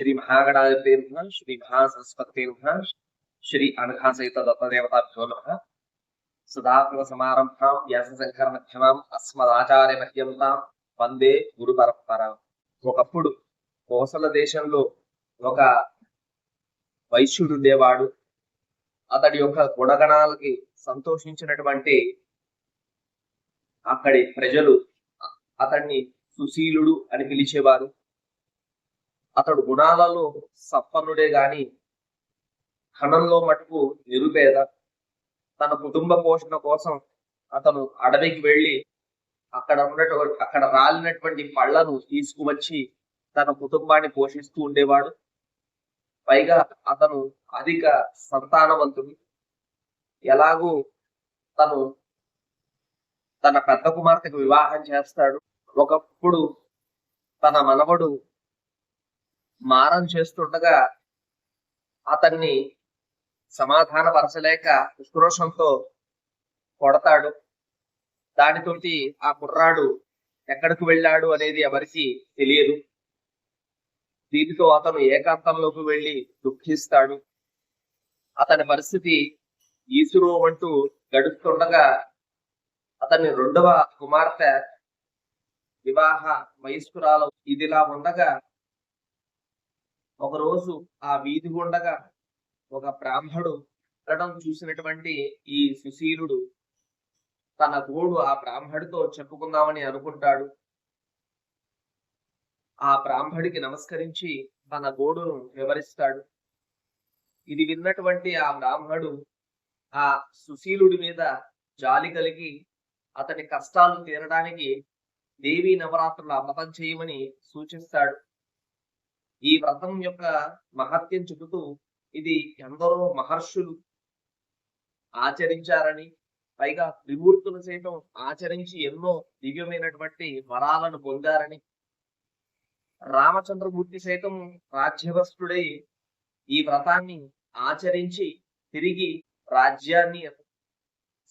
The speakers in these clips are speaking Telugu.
గణాగణాధిపేభ్య శ్రీ మహాసరస్వతేభ్య శ్రీ అనఘాసహిత దత్తదేవతాభ్యో నమ సదాశివ సమారంభాం వ్యాసశంకర మధ్యమాం అస్మదాచార్య మధ్యంతాం వందే గురు పరంపర ఒకప్పుడు కోసల దేశంలో ఒక వైశ్యుడు ఉండేవాడు అతడి యొక్క గుణగణాలకి సంతోషించినటువంటి అక్కడి ప్రజలు అతన్ని సుశీలుడు అని పిలిచేవారు. అతడు గుణాలలో సఫలుడే గాని ధనంలో మటుకు నిరుపేద. తన కుటుంబ పోషణ కోసం అతను అడవికి వెళ్ళి అక్కడ ఉన్నటువంటి అక్కడ రాలినటువంటి పళ్ళను తీసుకువచ్చి తన కుటుంబాన్ని పోషిస్తూ ఉండేవాడు. పైగా అతను అధిక సంతానవంతుడు. ఎలాగూ తను తన పెద్ద కుమార్తెకు వివాహం చేస్తాడు. ఒకప్పుడు తన మనవడు మారం చేస్తుండగా అతన్ని సమాధాన పరచలేక ఉక్రోషంతో కొడతాడు. దానితోటి ఆ కుర్రాడు ఎక్కడికి వెళ్ళాడు అనేది ఎవరికి తెలియదు. దీనితో అతను ఏకాంతంలోకి వెళ్ళి దుఃఖిస్తాడు. అతని పరిస్థితి ఈసురో అంటూ గడుస్తుండగా అతని రెండవ కుమార్తె వివాహ వయస్కురాలు ఇదిలా ఉండగా ఒకరోజు ఆ వీధి గుండగా ఒక బ్రాహ్మడు వెళ్ళడం చూసినటువంటి ఈ సుశీలుడు తన గోడు ఆ బ్రాహ్మడితో చెప్పుకుందామని అనుకుంటాడు. ఆ బ్రాహ్మడికి నమస్కరించి తన గోడును వివరిస్తాడు. ఇది విన్నటువంటి ఆ బ్రాహ్మడు ఆ సుశీలుడి మీద జాలి కలిగి అతని కష్టాలు తీరడానికి దేవీ నవరాత్రులు వ్రతం చేయమని సూచిస్తాడు. ఈ వ్రతం యొక్క మహత్యం చెబుతూ ఇది ఎందరో మహర్షులు ఆచరించారని పైగా త్రిమూర్తుల సైతం ఆచరించి ఎన్నో దివ్యమైనటువంటి వరాలను పొందారని. రామచంద్రమూర్తి సైతం రాజ్యవస్తుడై ఈ వ్రతాన్ని ఆచరించి తిరిగి రాజ్యాన్ని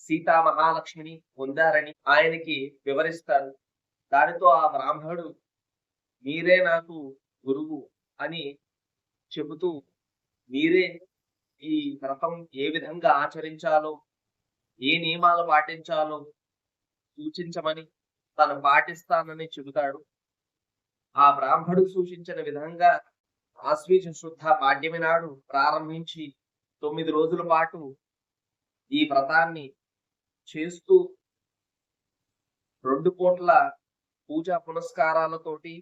సీతా మహాలక్ష్మిని పొందారని ఆయనకి వివరిస్తాడు దానితో ఆ బ్రాహ్మణుడు మీరే నాకు గురువు అని చెబుతూ మీరే ఈ వ్రతం ఏ విధంగా ఆచరించాలో ఏ నియమాలు పాటించాలో సూచించమని తను పాటిస్తానని చెబుతాడు. ఆ బ్రాహ్మడు సూచించిన విధంగా ఆశ్వీజ శుద్ధ పాడ్యమి నాడు ప్రారంభించి తొమ్మిది రోజుల పాటు ఈ వ్రతాన్ని చేస్తూ రెండు కోట్ల పూజా పునస్కారాలతోటి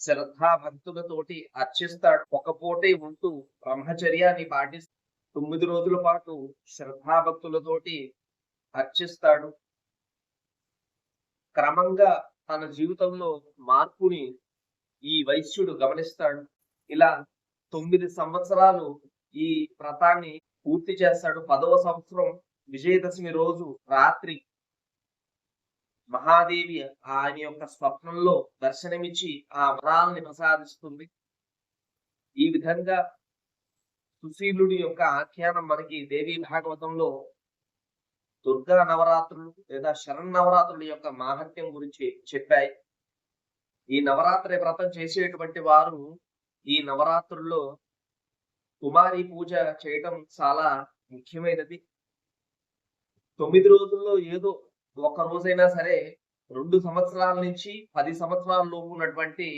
శ్రద్ధా భక్తులతోటి అర్చిస్తాడు. ఒక పూటే ఉంటూ బ్రహ్మచర్యాన్ని పాటిస్తూ తొమ్మిది రోజుల పాటు శ్రద్ధాభక్తులతోటి అర్చిస్తాడు. క్రమంగా తన జీవితంలో మార్పుని ఈ వైశ్యుడు గమనిస్తాడు. ఇలా తొమ్మిది సంవత్సరాలు ఈ వ్రతాన్ని పూర్తి చేస్తాడు. పదవ సంవత్సరం విజయదశమి రోజు రాత్రి మహాదేవి ఆయన యొక్క స్వప్నంలో దర్శనమిచ్చి ఆ వరాల్ని ప్రసాదిస్తుంది. ఈ విధంగా సుశీలుడి యొక్క ఆఖ్యానం మనకి దేవీ భాగవతంలో దుర్గా నవరాత్రులు లేదా శరణ్ నవరాత్రుల యొక్క మాహత్యం గురించి చెప్పాయి. ఈ నవరాత్రి వ్రతం చేసేటువంటి వారు ఈ నవరాత్రుల్లో కుమారి పూజ చేయటం చాలా ముఖ్యమైనది. తొమ్మిది రోజుల్లో ఏదో ఒక రోజైనా సరే రెండు సంవత్సరాల నుంచి పది సంవత్సరాల లోపు ఉన్నటువంటి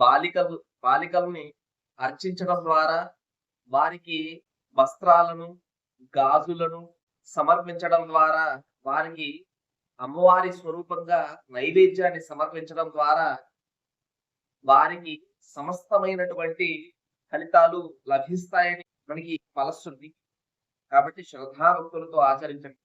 బాలికలు బాలికల్ని అర్చించడం ద్వారా వారికి వస్త్రాలను గాజులను సమర్పించడం ద్వారా వారికి అమ్మవారి స్వరూపంగా నైవేద్యాన్ని సమర్పించడం ద్వారా వారికి సమస్తమైనటువంటి ఫలితాలు లభిస్తాయని మనకి ఫలశ్రుతి కాబట్టి శ్రద్ధాభక్తులతో ఆచరించండి.